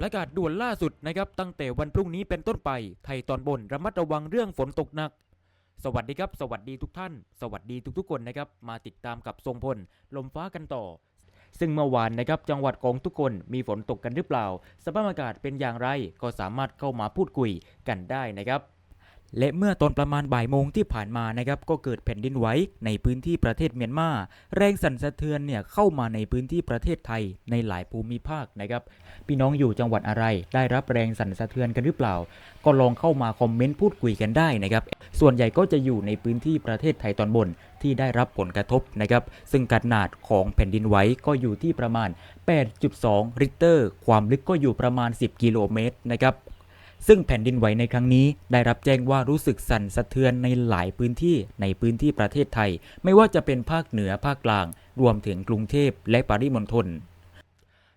ประกาศด่วนล่าสุดนะครับตั้งแต่วันพรุ่งนี้เป็นต้นไป ไทยตอนบนระมัดระวังเรื่องฝนตกหนัก สวัสดีครับ สวัสดีทุกท่าน สวัสดีทุกๆคนนะครับมาติดตามกับทรงพลลมฟ้ากันต่อ ซึ่งเมื่อวานนะครับจังหวัดของทุกคนมีฝนตกกันหรือเปล่า สภาพอากาศเป็นอย่างไรก็สามารถเข้ามาพูดคุยกันได้นะครับ และเมื่อตอนประมาณบ่ายโมงที่ผ่านมานะครับก็เกิดแผ่นดินไหวในพื้นที่ประเทศเมียนมา แรงสั่นสะเทือนเนี่ยเข้ามาในพื้นที่ประเทศไทยในหลายภูมิภาคนะครับ พี่น้องอยู่จังหวัดอะไร ได้รับแรงสั่นสะเทือนกันหรือเปล่า ก็ลองเข้ามาคอมเมนต์พูดคุยกันได้นะครับ ส่วนใหญ่ก็จะอยู่ในพื้นที่ประเทศไทยตอนบนที่ได้รับผลกระทบนะครับ ซึ่งขนาดของแผ่นดินไหวก็อยู่ที่ประมาณ 8.2 ริกเตอร์ ความลึกก็อยู่ประมาณ 10 กิโลเมตรนะครับ ซึ่งแผ่นดินไหวในครั้งนี้ได้รับแจ้งว่ารู้สึกสั่นสะเทือนในหลายพื้นที่ในพื้นที่ประเทศไทย ไม่ว่าจะเป็นภาคเหนือภาคกลาง รวมถึงกรุงเทพและปริมณฑล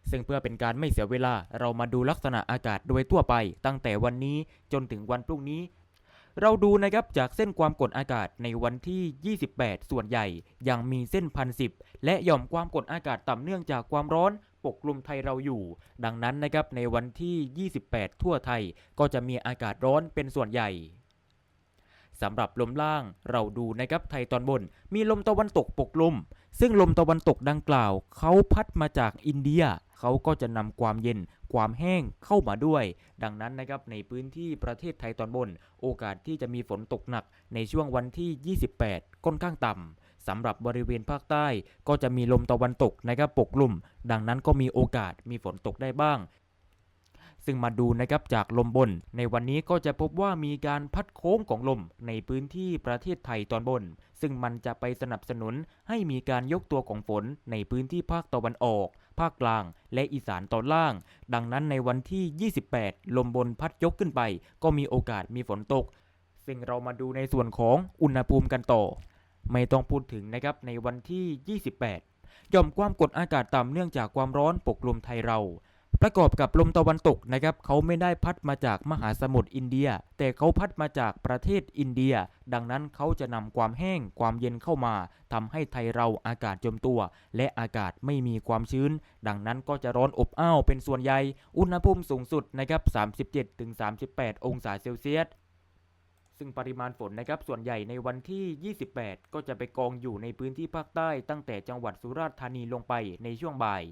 ซึ่งเพื่อเป็นการไม่เสียเวลาเรามาดูลักษณะอากาศโดยทั่วไป ตั้งแต่วันนี้จนถึงวันพรุ่งนี้ เราดูนะครับจากเส้นความกดอากาศในวันที่ 28 ส่วนใหญ่ ยังมีเส้นพันสิบและหย่อมความกดอากาศต่ำเนื่องจากความร้อน ปกคลุมไทยเราอยู่ ดังนั้นนะครับในวันที่ 28 ทั่วไทยก็จะมีอากาศร้อนเป็นส่วนใหญ่สำหรับลมล่างเราดูนะครับไทยตอนบน มีลมตะวันตกปกลุมซึ่งลมตะวันตกดังกล่าว เขาพัดมาจากอินเดีย เขาก็จะนำความเย็นความแห้งเข้ามาด้วย ดังนั้นนะครับในพื้นที่ประเทศไทยตอนบน โอกาสที่จะมีฝนตกหนักในช่วงวันที่ 28 ค่อนข้างต่ำ สำหรับบริเวณภาคใต้ก็จะมีลมตะวันตกนะครับปกคลุมดังนั้นก็มีโอกาสมีฝนตกได้บ้าง ซึ่งมาดูนะครับจากลมบน ในวันนี้ก็จะพบว่ามีการพัดโค้งของลมในพื้นที่ประเทศไทยตอนบน ซึ่งมันจะไปสนับสนุนให้มีการยกตัวของฝนในพื้นที่ภาคตะวันออกภาคกลางและอีสานตอนล่าง ดังนั้นในวันที่ 28 ลมบนพัดยกขึ้นไป ก็มีโอกาสมีฝนตก ซึ่งเรามาดูในส่วนของอุณหภูมิกันต่อ ไม่ต้องพูดถึงนะครับในวันที่ 28ย่อมความกดอากาศต่ำเนื่องจากความร้อนปกคลุมไทยเรา ประกอบกับลมตะวันตกนะครับเขาไม่ได้พัดมาจากมหาสมุทรอินเดีย แต่เขาพัดมาจากประเทศอินเดีย ดังนั้นเขาจะนำความแห้งความเย็นเข้ามาทำให้ไทยเราอากาศจมตัว และอากาศไม่มีความชื้น ดังนั้นก็จะร้อนอบอ้าวเป็นส่วนใหญ่ อุณหภูมิสูงสุดนะครับ 37-38 องศาเซลเซียส ซึ่งปริมาณฝนนะครับส่วนใหญ่ในวันที่ 28 ก็จะไปกองอยู่ในพื้นที่ภาคใต้ ตั้งแต่จังหวัดสุราษฎร์ธานีลงไปในช่วงบ่าย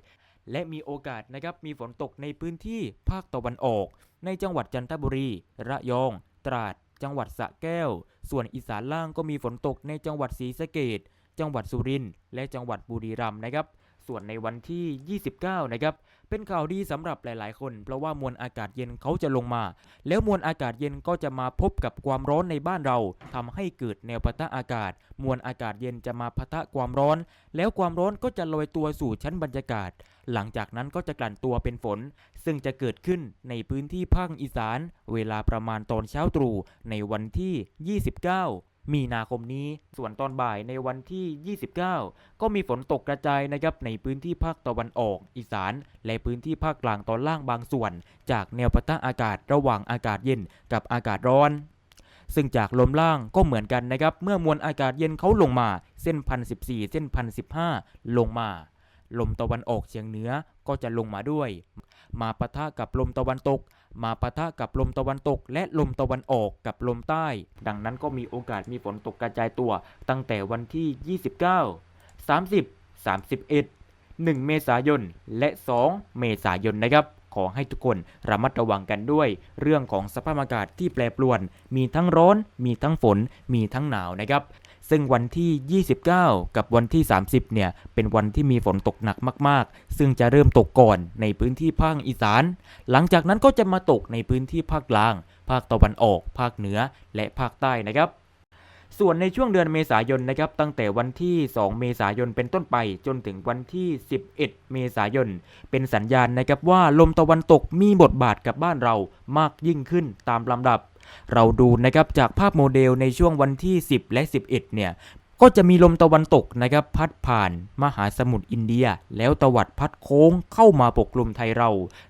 และมีโอกาสนะครับมีฝนตกในพื้นที่ภาคตะวันออก ในจังหวัดจันทบุรี ระยอง ตราด จังหวัดสระแก้ว ส่วนอีสานล่างก็มีฝนตกในจังหวัดศรีสะเกดจังหวัดสุรินทร์และจังหวัดบุรีรัมย์นะครับ ส่วนในวันที่ 29 นะครับ เป็นข่าวดีสำหรับหลาย ๆ คน เพราะว่ามวลอากาศเย็นเขาจะลงมา แล้วมวลอากาศเย็นก็จะมาพบกับความร้อนในบ้านเราทำให้เกิดแนวปะทะอากาศ มวลอากาศเย็นจะมาปะทะความร้อน แล้วความร้อนก็จะลอยตัวสู่ชั้นบรรยากาศ หลังจากนั้นก็จะกลั่นตัวเป็นฝน ซึ่งจะเกิดขึ้นในพื้นที่ภาคอีสาน เวลาประมาณตอนเช้าตรู่ในวันที่ 29 มีนาคมนี้ ส่วนตอนบ่ายในวันที่ 29 ก็มีฝนตกกระจายนะครับในพื้นที่ภาคตะวันออก อีสาน และพื้นที่ภาคกลางตอนล่างบางส่วน จากแนวปะทะอากาศระหว่างอากาศเย็นกับอากาศร้อนซึ่งจากลมล่างก็เหมือนกันนะครับ เมื่อมวลอากาศเย็นเขาลงมา เส้นพันสิบสี่เส้นพันสิบห้าลงมา ลมตะวันออกเฉียงเหนือก็จะลงมาด้วย มาปะทะกับลมตะวันตก มาปะทะกับลมตะวันตก และลมตะวันออกกับลมใต้ ดังนั้นก็มีโอกาสมีฝนตกกระจายตัว ตั้งแต่วันที่ 29 30 31 1 เมษายน และ 2 เมษายนนะครับ ขอให้ทุกคนระมัดระวังกันด้วย เรื่องของสภาพอากาศที่แปรปรวน มีทั้งร้อน มีทั้งฝน มีทั้งหนาวนะครับ ซึ่งวันที่ 29 กับวันที่ 30 เนี่ย เป็นวันที่มีฝนตกหนักมาก ๆ ซึ่งจะเริ่มตกก่อนในพื้นที่ภาคอีสาน หลังจากนั้นก็จะมาตกในพื้นที่ภาคกลาง ภาคตะวันออก ภาคเหนือ และภาคใต้นะครับ ส่วนในช่วงเดือนเมษายนนะครับตั้งแต่วันที่ 2 เมษายนเป็นต้นไปจนถึงวันที่ 11 เมษายน เป็นสัญญาณนะครับว่าลมตะวันตกมีบทบาทกับบ้านเรามากยิ่งขึ้นตามลำดับ เราดูนะครับจากภาพโมเดลในช่วงวันที่ 10 และ 11 เนี่ย ก็จะมีลมตะวันตกนะครับพัดผ่านมหาสมุทรอินเดีย แล้วตวัดพัดโค้งเข้ามาปกคลุมไทยเรา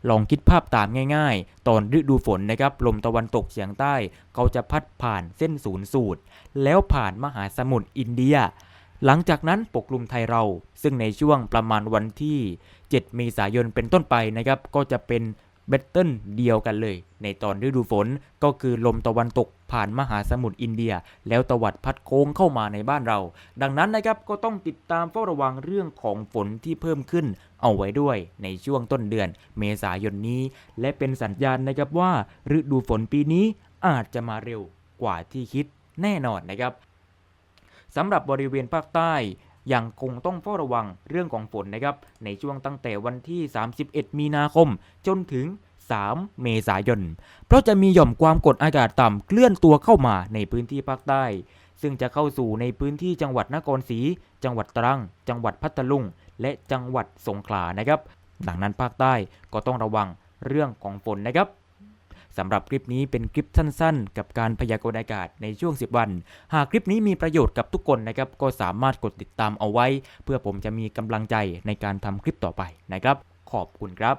ลองคิดภาพตามง่าย ๆ ตอนฤดูฝนนะครับลมตะวันตกเฉียงใต้ เขาจะพัดผ่านเส้นศูนย์สูตร แล้วผ่านมหาสมุทรอินเดีย หลังจากนั้นปกคลุมไทยเรา ซึ่งในช่วงประมาณวันที่ 7 เมษายนเป็นต้นไปนะครับก็จะเป็น แบตเทิลเดียวกันเลย ในตอนฤดูฝนก็คือลมตะวันตกผ่านมหาสมุทรอินเดีย แล้วตวัดพัดโค้งเข้ามาในบ้านเรา ดังนั้นนะครับก็ต้องติดตามเฝ้าระวังเรื่องของฝนที่เพิ่มขึ้นเอาไว้ด้วยในช่วงต้นเดือน เมษายนนี้ และเป็นสัญญาณนะครับว่า ฤดูฝนปีนี้อาจจะมาเร็วกว่าที่คิดแน่นอนนะครับสำหรับบริเวณภาคใต้ ยังคงต้องเฝ้าระวังเรื่องของฝนนะครับ ในช่วงตั้งแต่วันที่ 31 มีนาคม จนถึง 3 เมษายน เพราะจะมีหย่อมความกดอากาศต่ำเคลื่อนตัวเข้ามาในพื้นที่ภาคใต้ ซึ่งจะเข้าสู่ในพื้นที่จังหวัดนครศรี จังหวัดตรัง จังหวัดพัทลุง และจังหวัดสงขลานะครับ ดังนั้นภาคใต้ก็ต้องระวังเรื่องของฝนนะครับ สำหรับคลิปนี้เป็นคลิปสั้นๆ กับการพยากรณ์อากาศในช่วง 10 วัน หากคลิปนี้มีประโยชน์กับทุกคนนะครับก็สามารถกดติดตามเอาไว้ เพื่อผมจะมีกำลังใจในการทำคลิปต่อไปนะครับ ขอบคุณครับ